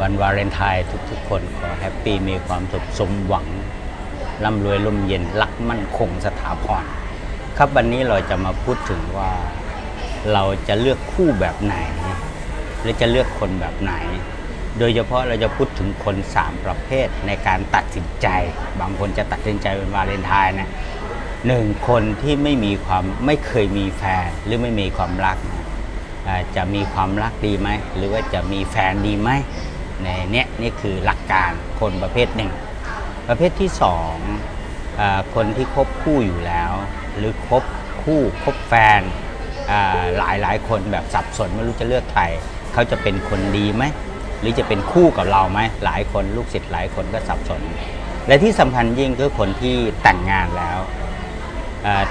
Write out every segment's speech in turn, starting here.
วันวาเลนไทน์ทุกๆ คนขอแฮปปี้มีความสุขสมหวังร่ำรวยลมเย็นรักมั่นคงสถาพรครับวันนี้เราจะมาพูดถึงว่าเราจะเลือกคู่แบบไหนหรือจะเลือกคนแบบไหน โดยเฉพาะเราจะพูดถึงคน 3 ประเภทในการตัดสินใจ บางคนจะตัดสินใจเป็นวาเลนไทน์นะหนึ่งคนที่ไม่มีความไม่เคยมีแฟนหรือไม่มีความรัก จะมีความรักดีไหม หรือว่าจะมีแฟนดีไหม ในเนี้ยนี่คือหลักการคนประเภทหนึ่ง ประเภทที่สองอคนที่คบคู่อยู่แล้ว หรือคบคู่คบแฟนหลายหลายคนแบบสับสนไม่รู้จะเลือกใครเขาจะเป็นคนดีไหมหรือจะเป็นคู่กับเราไหมหลายคนลูกศิษย์หลายคนก็สับสน และที่สำคัญยิ่งคือคนที่แต่งงานแล้ว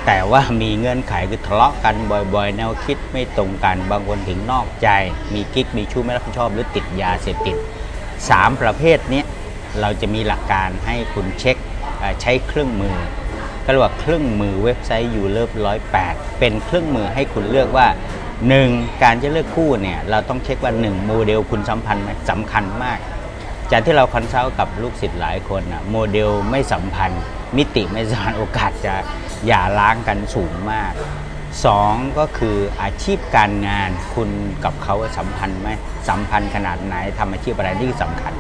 แต่ว่ามีเงื่อนไขคือทะเลาะกันบ่อยๆ แนวคิดไม่ตรงกัน บางคนถึงนอกใจ มีกิ๊กมีชู้ไม่รับผิดชอบหรือติดยาเสพติด 3 ประเภทนี้เราจะมีหลักการให้คุณเช็คใช้เครื่องมือ ก็เรียกว่าเครื่องมือเว็บไซต์ u l o v e 108เป็นเครื่องมือให้คุณเลือกว่า 1. การจะเลือกคู่เนี่ยเราต้องเช็คว่า 1 โมเดลคุณสัมพันธ์ไหมสำคัญมาก จากที่เราคอนซัลท์กับลูกศิษย์หลายคนนะโมเดลไม่สัมพันธ์ มิติไม่สัมพันโอกาสจะหย่าร้างกันสูงมาก 2ก็คืออาชีพการงานคุณกับเขาสัมพันธ์ไหมสัมพันธ์ขนาดไหนทำอาชีพอะไรที่สำคัญ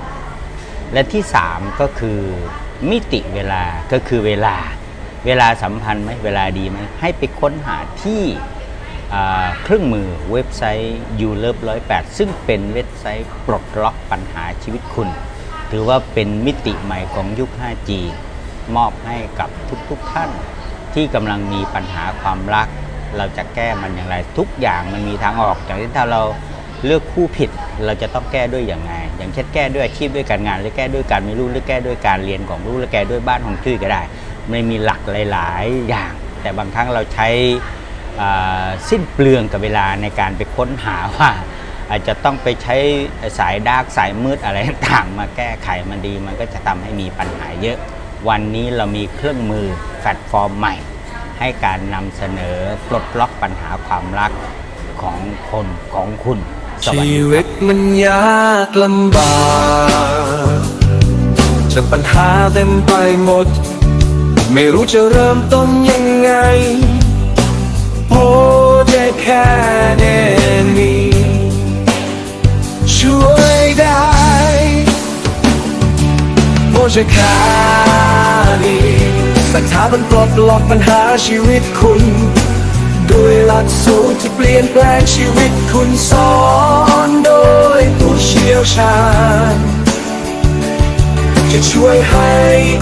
และที่3ก็คือมิติเวลาก็คือเวลา เวลาสัมพันธ์ไหมเวลาดีไหมให้ไปค้นหาที่เครื่องมือเว็บไซต์ u l o v e 108 ซึ่งเป็นเว็บไซต์ปลดล็อกปัญหาชีวิตคุณ ถือว่าเป็นมิติใหม่ของยุค 5G มอบให้กับทุกๆทท่านที่กำลังมีปัญหาความรัก เราจะแก้มันอย่างไร ทุกอย่างมันมีทางออกอย่างที่ถ้าเราเลือกคู่ผิดเราจะต้องแก้ด้วยอย่างไงอย่างเช่นแก้ด้วยอาชีพด้วยการงาน หรือแก้ด้วยการมีลูกหรือแก้ด้วยการเรียนของลูกหรือแก้ด้วยบ้านของชื่อก็ได้มันมีหลักหลาย ๆ อย่าง แต่บางครั้งเราใช้สิ้นเปลืองกับเวลาในการไปค้นหาว่าอาจจะต้องไปใช้สายดาร์กสายมืดอะไรต่างมาแก้ไขมันดี มันก็จะทำให้มีปัญหาเยอะ วันนี้เรามีเครื่องมือแพลตฟอร์มใหม่ ให้การนำเสนอปลดล็อกปัญหาความรักของคนของคุณ สวัสชีดีควิรับ ตมันยากลำบากจากปัญหาเต็มไปหมด ไม่รู้จะเริ่มต้นยังไงโอ้ได้แค่เนมีช่วยได้โอ้จะแค่นี้ สถาบันปลดล็อกปัญหาชีวิตคุณ ด้วยหลักสูตรที่เปลี่ยนแปลงชีวิตคุณสอนโดยผู้เชี่ยวชาญ จะช่วยให้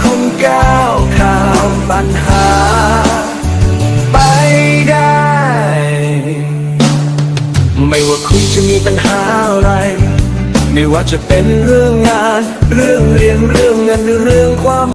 คุณก้าวข้ามปัญหา ไปได้ ไม่ว่าคุณจะมีปัญหาอะไรไม่ว่าจะเป็นเรื่องงาน เรื่องเรียน เรื่องเงินหรือเรื่องความ